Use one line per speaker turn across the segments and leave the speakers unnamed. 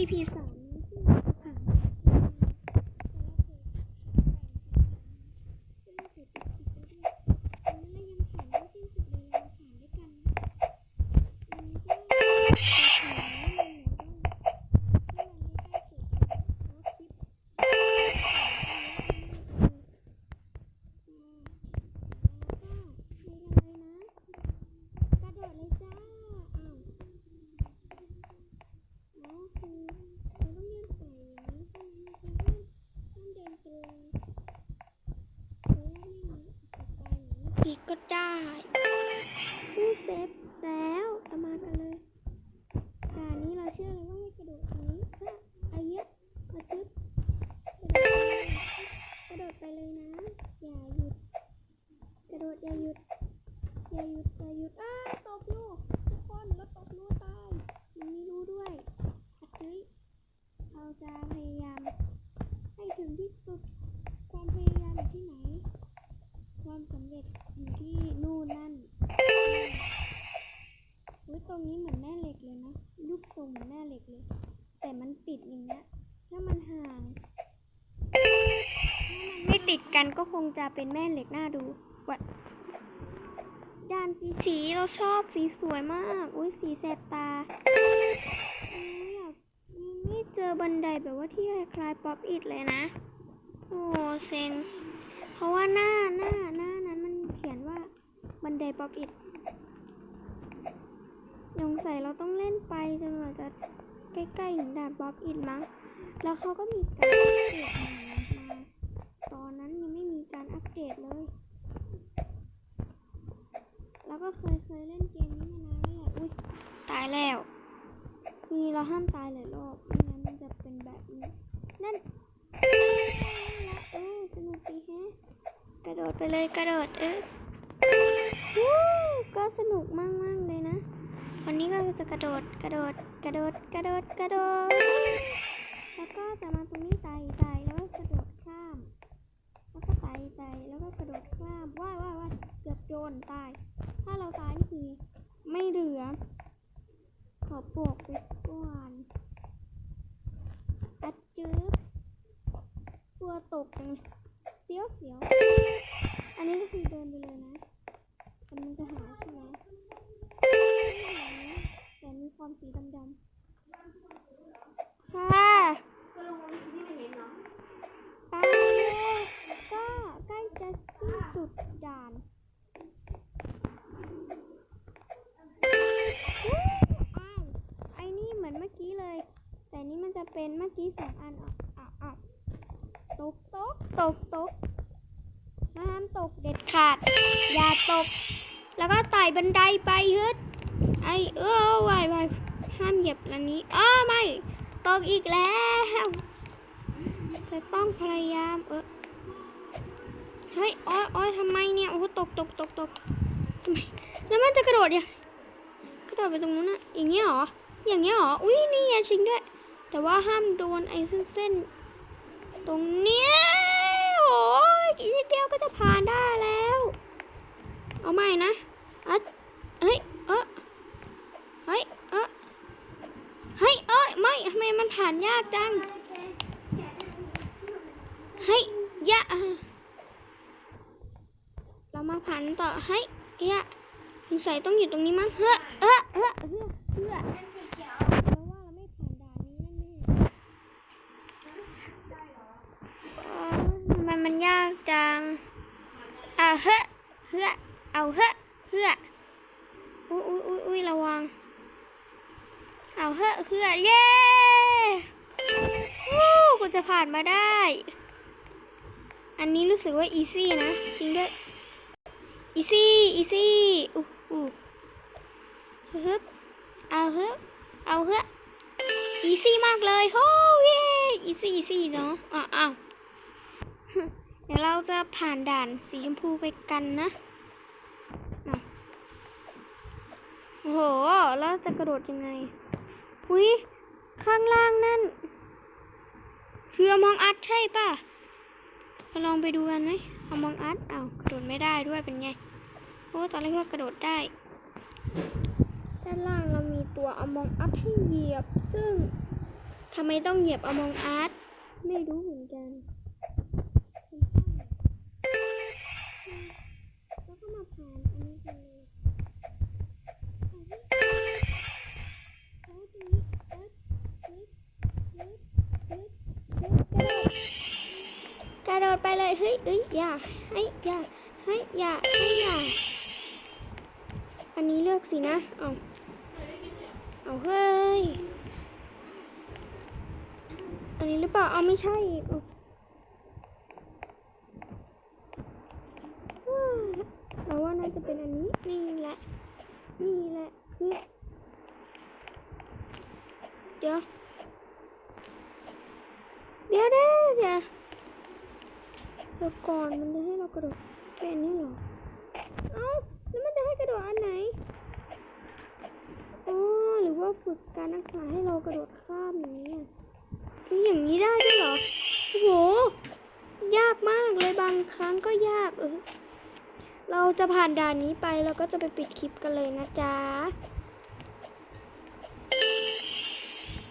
EP สามนี้ที่เราจะผ่านมาแต่ละเพจแต่ละเพจติดติดกันด้วยอันนั้นเรายังผ่านไม่สิ้นสุดเลยเราผ่านด้วยกันนะอันนี้ก็จะผ่านแล้วมันเหมือนกันที่มันไม่ได้เกิดเป็นรถคลิปแล้วก็มีอะไรนะ กระโดดเลยจ้า อ้าวอ๋อคือเราต้องยื่นใส่อย่างนี้ใช่ไหมมันจะห้ามห้ามเดินไปเลยหรื อว่าไม่นี้ต่อไปอย่างนี้อีกก็ได้ผู้เซฟแล้วเอามากันเลยด่านนี้เราเชื่อเลยว่าให้กระโดดตรงนี้ก็อาเยอะมาจึ๊บกระโดดไปเลยนะ อย่าหยุด กระโดดอย่าหยุด อย่าหยุดอย่าหยุดอ้าตกลูกทุกคนแล้วตกลูกตายมันมีรู้ด้วยอัดจุ้ยเราจะ เลย แต่มันติดอย่างเงี้ยถ้ามันห่างถ้ามันไม่ติดกันก็คงจะเป็นแม่เหล็กน่าดูวัดด่านสีสีเราชอบสีสวยมาก อุ้ยสีแสบตาอยากไม่เจอบันไดแบบว่าที่คล้ายป๊อปอิดเลยนะ โอ้เซ็ง เพราะว่าหน้าหน้าหน้านั้นมันเขียนว่าบันไดป๊อปอิดสงสัยเราต้องเล่นไปจนกว่าจะ ใกล้ๆถึงด่านป๊อปอิดมั้ง แล้วเขาก็มีการอัปเดตมาตอนนั้นยังไม่มีการอัปเดตเลย แล้วก็เคยเคยเล่นเกมนี้มานานแล้วอุ้ยตายแล้วทีเราห้ามตายหลายรอบไม่งั้นมันจะเป็นแบบนี้ นั่นเออสนุกดีแฮะกระโดดไปเลยกระโดดเออก็สนุกมากมากๆเลยนะ วันนี้ก็จะกระโดดกระโดด กระโดดกระโดดกระโดด แล้วก็จะมาตรงนี้ไต่ไต่แล้วก็กระโดดข้าม แล้วก็ไต่ไต่แล้วก็กระโดดข้ามว้ายว้ายว้ายเกือบโดนตาย ถ้าเราตายนี่คือไม่เหลือ ขอปลวกไปก่อนอัดจืบตัวตกจังเสียวเสียว ตกตกห้ามตกเด็ดขาด อย่าตก แล้วก็ไต่บันไดไปฮึดไอเออวายวายห้ามเหยียบอันนี้อ้อไม่ตกอีกแล้วจะต้องพยายามเออเฮ้ยอ้อยอ้อยทำไมเนี่ยโอ้โหตกตกตกตกทำไมแล้วมันจะกระโดดยังกระโดดไปตรงนู้นอะอย่างเงี้ยเหรออย่างเงี้ยเหรออุ้ยนี่ไงชิงด้วย แต่ว่าห้ามโดนไอ้เส้นเส้นๆตรงเนี้ย อ้ยอีกนิดเดียวก็จะผ่านได้แล้ว เอาใหม่นะอะเฮ้ย เออเฮ้ย เออเฮ้ย เอ้ย ไม่ทำไมมันผ่านยากจัง เฮ้ย ยะ เรามาผ่านต่อ เฮ้ย ยะสงสัยต้องอยู่ตรงนี้มั้ง เฮ้อ เออเออเออเออเพราะว่าเราไม่ผ่านด่านนี้แน่ๆเออทำไมันยากจังเอาเฮ้อเฮ้อเอาเฮ้อเฮ้ออุ้ยอุ้ยอุ้ยอุ้ยระวัง เอาเฮ้อเฮ้อเย้วู้กูจะผ่านมาได้ อันนี้รู้สึกว่าอีซี่นะ จริงด้วยอีซี่อีซี่อู้อู้ฮึบเอาฮึบเอาเฮึบอีซี่มากเลยโฮ้เย้อีซี่อีซี่เนาะอะอ้าว เดี๋ยวเราจะผ่านด่านสีชมพูไปกันนะโอ้โห แล้วจะกระโดดยังไง อุ้ย ข้างล่างนั่นคือมองอัดใช่ป่ะเราลองไปดูกันไหมเอามองอัดอ้าวกระโดดไม่ได้ด้วยเป็นไง โอ้ตอนแรกว่ากระโดดได้ ด้านล่างเรามีตัวอามองอัพให้เหยียบ ซึ่งทำไมต้องเหยียบอามองอาร์ตไม่รู้เหมือนกัน โดดกระโดดไปเลยเฮ้ยเอ้ยอย่าให้อย่าให้อย่าให้อย่าอันนี้เลือกสินะเอาเอาเฮ้ยอันนี้หรือเปล่าเอาไม่ใช่เอาว้าวเราว่าน่าจะเป็นอันนี้นี่แหละนี่แหละคือเดี๋ยวเดี๋ยวเดี๋ยว เดี๋ยวก่อนมันจะให้เรากระโดดเป็นนี่เหรอ เอ้าแล้วมันจะให้กระโดดอันไหนอ๋อหรือว่าฝึกการรักษาให้เรากระโดดข้ามอย่างนี้อะเฮ้อย่างนี้ได้ด้วยเหรอโอ้โหยากมากเลยบางครั้งก็ยากเออเราจะผ่านด่านนี้ไปแล้วก็จะไปปิดคลิปกันเลยนะจ๊ะ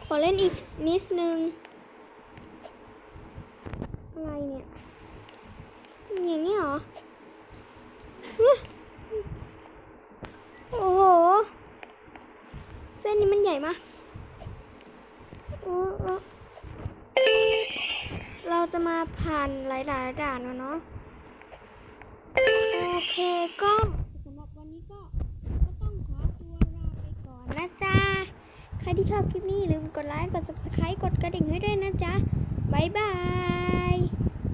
ขอเล่นอีกนิดนึง อะไรเนี่ย อย่างนี้เหรอฮึโอ้โห เส้นนี้มันใหญ่มากโอ้โเราจะมาผ่านหลายๆด่านแล้วเนาะ โอเคก็สำหรับวันนี้ก็ก็ต้องขอตัวลาไปก่อนนะจ๊ะ ใครที่ชอบคลิปนี้ลืมกดไลค์ กด subscribe กดกระดิ่งให้ด้วยนะจ๊ะ บ๊ายบาย